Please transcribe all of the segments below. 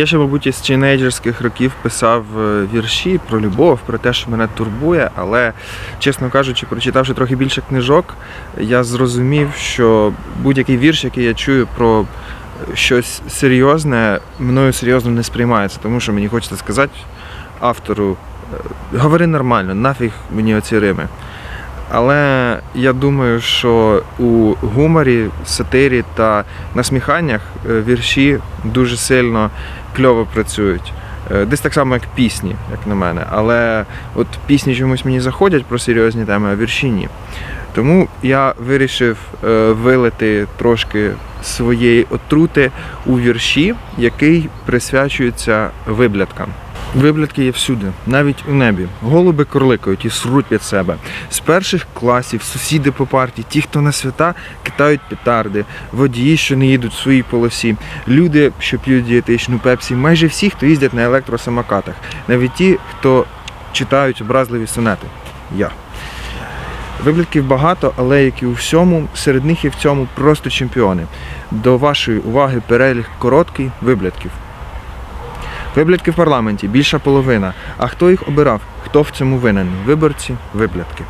Я ще, мабуть, із тінейджерських років писав е, вірші про любов, про те, що мене турбує, але, чесно кажучи, прочитавши трохи більше книжок, я зрозумів, що будь-який вірш, який я чую про щось серйозне, мною серйозно не сприймається, тому що мені хочеться сказати автору, е, говори нормально, нафіг мені оці рими. Але я думаю, що у гуморі, сатирі та насміханнях е, вірші дуже сильно кльово працюють. Е, Десь так само, як пісні, як на мене. Але от пісні чомусь мені заходять про серйозні теми, а вірші ні. Тому я вирішив е, вилити трошки своєї отрути у вірші, який присвячується виблядкам. Виблядки є всюди, навіть у небі. Голуби корликають і сруть під себе. З перших класів сусіди по парті, ті, хто на свята китають петарди, водії, що не їдуть в своїй полосі, люди, що п'ють дієтичну пепсі, майже всі, хто їздять на електросамокатах, навіть ті, хто читають образливі сонети. Я. Виблядків багато, але як і у всьому, серед них і в цьому просто чемпіони. До вашої уваги перелік короткий виблядків. Виблядки в парламенті більша половина. А хто їх обирав? Хто в цьому винен? Виборці, виблядки.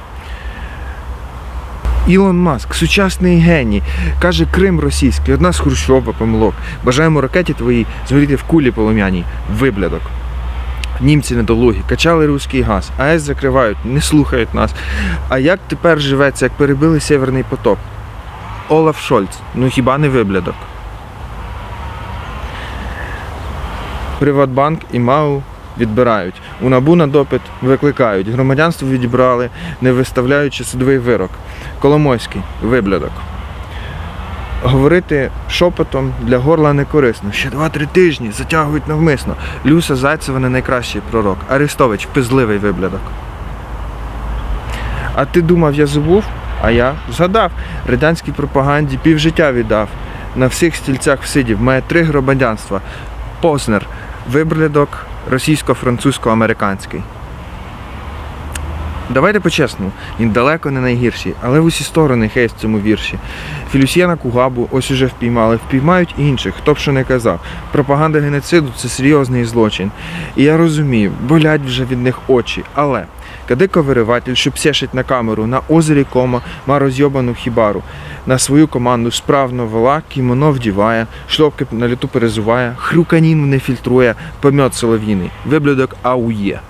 Ілон Маск, сучасний геній, каже Крим російський, одна з Хрущова помилок. Бажаємо ракеті твоїй згоріти в кулі полум'яній. Виблядок. Німці недолугі, качали руський газ, АЕС закривають, не слухають нас. А як тепер живеться, як перебили Северний поток? Олаф Шольц, ну хіба не виблядок? Приватбанк і МАУ відбирають. У НАБУ на допит викликають. Громадянство відібрали, не виставляючи судовий вирок. Коломойський виблядок. Говорити шепотом для горла не корисно. Ще два-три тижні затягують навмисно. Люся Зайцева не найкращий пророк. Арестович пизливий виблядок. А ти думав, я забув? А я згадав. Радянській пропаганді півжиття віддав. На всіх стільцях всидів. Має три громадянства. Познер, виблядок російсько-французько-американський. Давайте по-чесному, він далеко не найгірший, але в усі сторони хейс в цьому вірші. Філюсьєна Кугабу ось уже впіймали, впіймають інших, хто б що не казав. Пропаганда геноциду це серйозний злочин. І я розумію, болять вже від них очі, але кадико-вириватель, що псешить на камеру, на озері кома, ма розйобану хібару. На свою команду справно вела, кімоно вдіває, шльопки на літу перезуває, хрюканін не фільтрує, помьот солов'їний, виблюдок аує.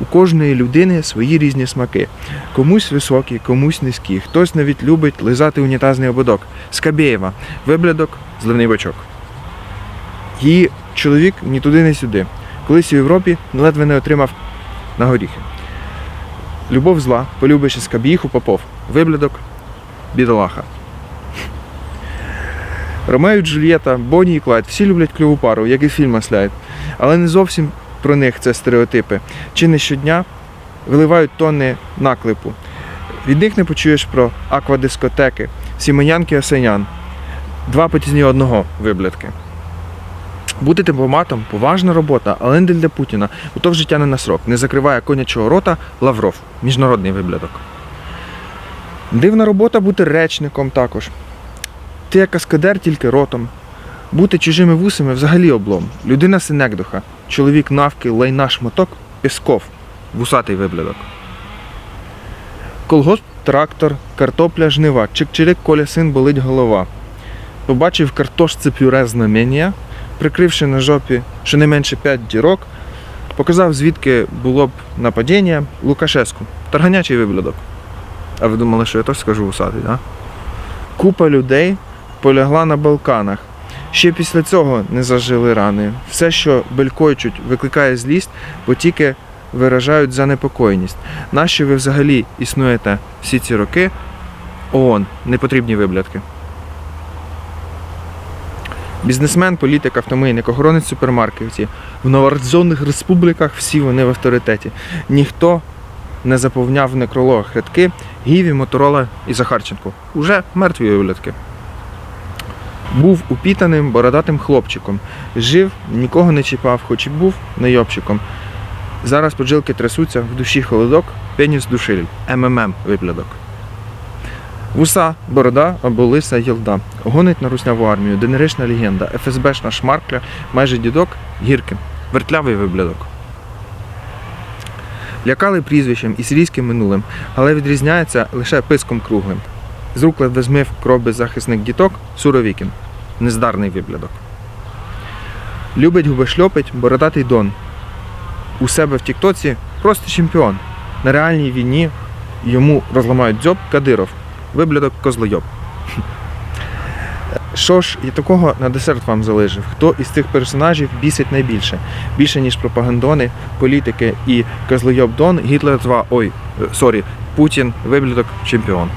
У кожної людини свої різні смаки. Комусь високі, комусь низькі. Хтось навіть любить лизати унітазний ободок. Скабєєва, виблядок, зливний бачок. Її чоловік ні туди, ні сюди. Колись у Європі ледве не отримав на горіхи. Любов зла, полюбивши скабіїху попов. Виблядок, бідолаха. Ромео Джульєта, Бонні і Клайд всі люблять кльову пару, як і фільм Масляють. Але не зовсім про них це стереотипи. Чи не щодня виливають тонни наклепу. Від них не почуєш про аквадискотеки, сімонянки осенян. Два потізні одного виблядки. Бути дипломатом поважна робота, але не для Путіна, бо життя не на срок. Не закриває конячого рота Лавров, міжнародний виблядок. Дивна робота бути речником також. Ти як каскадер тільки ротом. Бути чужими вусами взагалі облом. Людина синекдуха, чоловік навки, лайна шматок, Пісков, вусатий виблядок. Колгосп, трактор, картопля, жнива, чик-чирик, коля болить голова. Побачив картошце пюре знамення, прикривши на жопі щонайменше п'ять дірок, показав, звідки було б нападіння Лукашеску. Тарганячий виблядок. А ви думали, що я теж скажу вусатий, так? Купа людей полягла на Балканах. Ще після цього не зажили рани. Все, що белькойчуть, викликає злість, бо тільки виражають занепокоєність. Нащо ви взагалі існуєте всі ці роки? ООН, непотрібні виблядки. Бізнесмен, політик, автомийник, охоронець супермаркетів. В новорожденних республіках всі вони в авторитеті. Ніхто не заповняв в некрологах рядки Гіві, Моторола і Захарченко. Уже мертві виблядки. Був упітаним бородатим хлопчиком. Жив, нікого не чіпав, хоч і був найобчиком. Зараз поджилки трясуться, в душі холодок, пеніс душиль, МММ виплядок. Вуса, борода або лиса єлда. Гонить на русняву армію, денерична легенда, ФСБшна шмаркля, майже дідок, Гіркін, вертлявий виблядок. Лякали прізвищем і сирійським минулим, але відрізняється лише писком круглим. З рук ледве змив кров беззахисних діток Суровікін, нездарний виблядок. Любить губи шльопить бородатий Дон. У себе в Тіктоці просто чемпіон. На реальній війні йому розламають дзьоб Кадиров, виблядок козлойоб. Що ж, і такого на десерт вам залишив. Хто із цих персонажів бісить найбільше? Більше, ніж пропагандони, політики і козлойоб Дон, Гітлер 2, ой, е, сорі, Путін, виблядок, чемпіон.